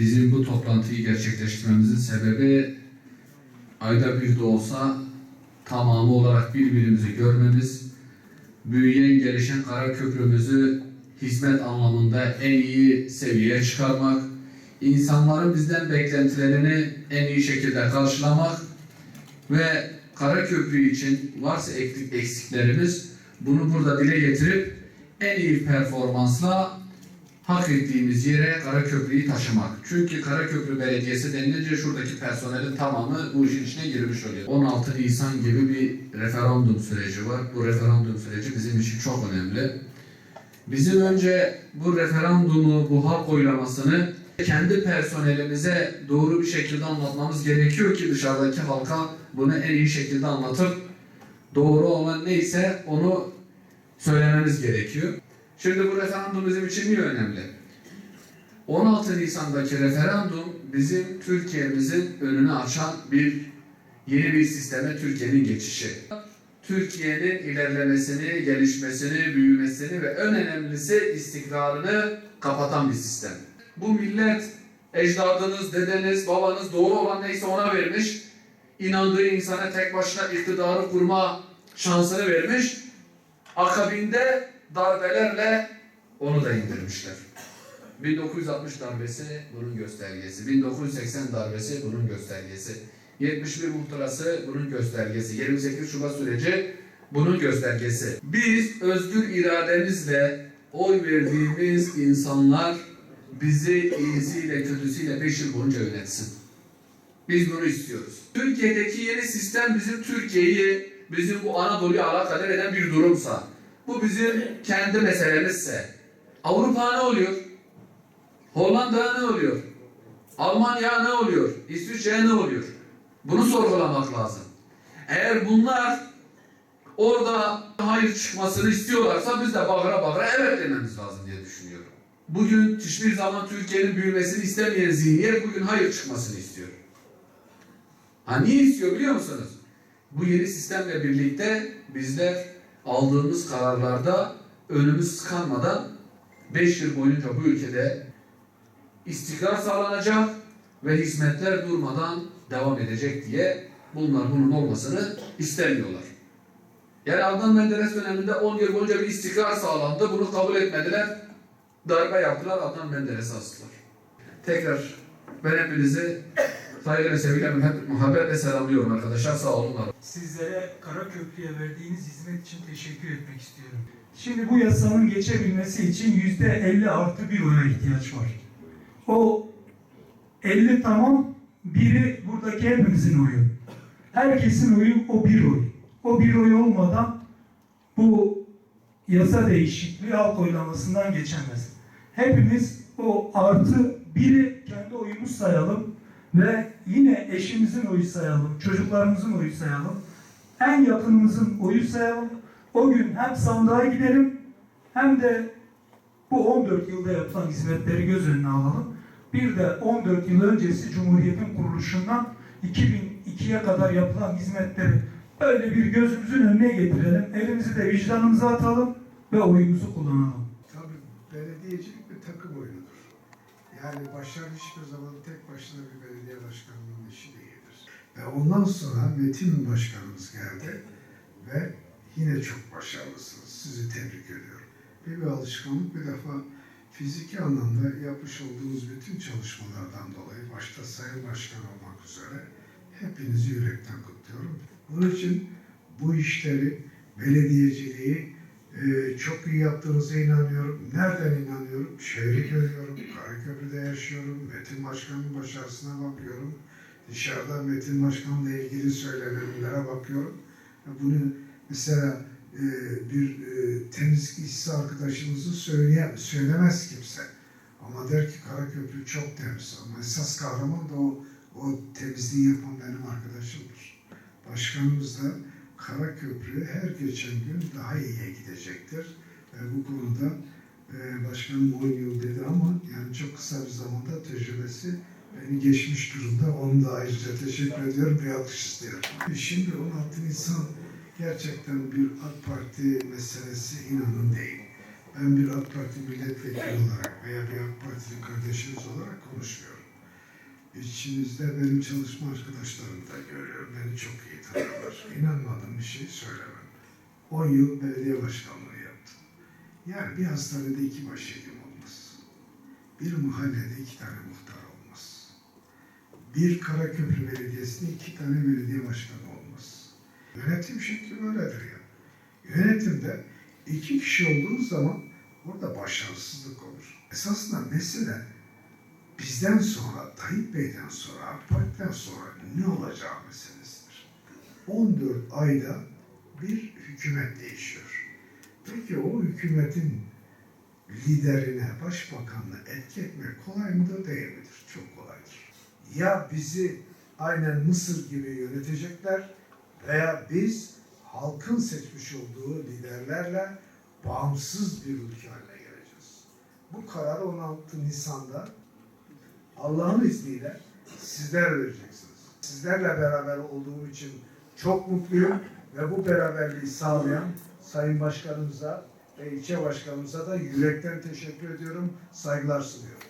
Bizim bu toplantıyı gerçekleştirmemizin sebebi ayda bir de olsa tamamı olarak birbirimizi görmemiz, büyüyen gelişen kara köprümüzü hizmet anlamında en iyi seviyeye çıkarmak, insanların bizden beklentilerini en iyi şekilde karşılamak ve kara köprü için varsa eksiklerimiz bunu burada dile getirip en iyi performansla hak ettiğimiz yere Karaköprü'yü taşımak. Çünkü Karaköprü Belediyesi denilince şuradaki personelin tamamı bu işin içine girmiş oluyor. 16 Nisan gibi bir referandum süreci var. Bu referandum süreci bizim için çok önemli. Bizim önce bu referandumu, bu halk oylamasını kendi personelimize doğru bir şekilde anlatmamız gerekiyor ki dışarıdaki halka bunu en iyi şekilde anlatıp doğru olan neyse onu söylememiz gerekiyor. Şimdi bu referandum bizim için niye önemli? 16 Nisan'daki referandum bizim Türkiye'mizin önünü açan bir yeni bir sisteme Türkiye'nin geçişi. Türkiye'nin ilerlemesini, gelişmesini, büyümesini ve en önemlisi istikrarını kapatan bir sistem. Bu millet ecdadınız, dedeniz, babanız doğru olan neyse ona vermiş. İnandığı insana tek başına iktidarı kurma şansını vermiş. Akabinde darbelerle onu da indirmişler. 1960 darbesi bunun göstergesi. 1980 darbesi bunun göstergesi. 71 muhtırası bunun göstergesi. 28 Şubat süreci bunun göstergesi. Biz özgür irademizle oy verdiğimiz insanlar bizi iyisiyle kötüsüyle 5 yıl boyunca yönetsin. Biz bunu istiyoruz. Türkiye'deki yeni sistem bizim Türkiye'yi, bizim bu Anadolu'yu alakadar eden bir durumsa, bu bizim kendi meselemizse, Avrupa ne oluyor? Hollanda ne oluyor? Almanya ne oluyor? İsviçre ne oluyor? Bunu sorgulamak lazım. Eğer bunlar orada hayır çıkmasını istiyorlarsa biz de bağıra bağıra evet dememiz lazım diye düşünüyorum. Bugün hiçbir zaman Türkiye'nin büyümesini istemeyen zihniyet bugün hayır çıkmasını istiyor. Ha niye istiyor biliyor musunuz? Bu yeni sistemle birlikte bizler aldığımız kararlarda önümüz sıkanmadan 5 yıl boyunca bu ülkede istikrar sağlanacak ve hizmetler durmadan devam edecek diye bunlar bunun olmasını istemiyorlar. Yani Adnan Menderes döneminde 10 yıl boyunca bir istikrar sağlandı. Bunu kabul etmediler. Darbe yaptılar. Adnan Menderes'i astılar. Tekrar ben hepinizi saygıyla sevgiyle muhab- muhabbetle selamlıyorum arkadaşlar. Sağ olun. var olun. Sizlere Karaköprü'ye verdiğiniz hizmet için teşekkür etmek istiyorum. Şimdi bu yasanın geçebilmesi için yüzde 50 artı bir oya ihtiyaç var. O 50 tamam, biri buradaki hepimizin oyu. Herkesin oyu o bir oy. O bir oy olmadan bu yasa değişikliği halk oylamasından geçemez. Hepimiz o artı biri kendi oyumuz sayalım ve yine eşimizin oyu sayalım, çocuklarımızın oyu sayalım, en yakınımızın oyu sayalım. O gün hem sandığa gidelim hem de bu 14 yılda yapılan hizmetleri göz önüne alalım. Bir de 14 yıl öncesi Cumhuriyet'in kuruluşundan 2002'ye kadar yapılan hizmetleri böyle bir gözümüzün önüne getirelim. Elimizi de vicdanımıza atalım ve oyumuzu kullanalım. Yani başarı hiçbir zaman tek başına bir belediye başkanının işi değildir. Ve ondan sonra Metin Başkanımız geldi ve yine çok başarılısınız. Sizi tebrik ediyorum. Bir bir alışkanlık bir defa fiziki anlamda yapmış olduğunuz bütün çalışmalardan dolayı başta Sayın Başkan olmak üzere hepinizi yürekten kutluyorum. Bunun için bu işleri, belediyeciliği, ee, çok iyi yaptığınıza inanıyorum. Nereden inanıyorum? Şehri görüyorum, yaşıyorum, Metin Başkan'ın başarısına bakıyorum. Dışarıda Metin Başkan'la ilgili söylenenlere bakıyorum. Bunu mesela e, bir e, temizlik işçisi arkadaşımızı söyleye, söylemez kimse. Ama der ki Karaköprü çok temiz. Ama esas kahraman da o, o temizliği yapan benim arkadaşımdır. Başkanımız da Karaköprü her geçen gün daha iyiye gidecektir. Ve bu konuda başkanım 10 yıl dedi ama yani çok kısa bir zamanda tecrübesi beni geçmiş durumda. Onu da ayrıca teşekkür ediyorum. Bir alkış istiyorum. Şimdi 16 Nisan gerçekten bir AK Parti meselesi inanın değil. Ben bir AK Parti milletvekili olarak veya bir AK Partili kardeşiniz olarak konuşmuyorum. İçinizde benim çalışma arkadaşlarım da görüyorum. Beni çok iyi tanıyorlar. İnanmadığım bir şey söylemem. 10 yıl belediye başkanlığı. Yani bir hastanede iki başhekim olmaz. Bir mahallede iki tane muhtar olmaz. Bir Karaköprü Belediyesi'nde iki tane belediye başkanı olmaz. Yönetim şekli böyledir ya. Yönetimde iki kişi olduğu zaman orada başarısızlık olur. Esasında mesele bizden sonra, Tayyip Bey'den sonra, AK Parti'den sonra ne olacağı meselesidir. 14 ayda bir hükümet değişiyor. Peki o hükümetin liderine, başbakanına etki etmek kolay mıdır, değil midir? Çok kolaydır. Ya bizi aynen Mısır gibi yönetecekler veya biz halkın seçmiş olduğu liderlerle bağımsız bir ülke haline geleceğiz. Bu kararı 16 Nisan'da Allah'ın izniyle sizler vereceksiniz. Sizlerle beraber olduğum için çok mutluyum ve bu beraberliği sağlayan Sayın Başkanımıza ve ilçe başkanımıza da yürekten teşekkür ediyorum, saygılar sunuyorum.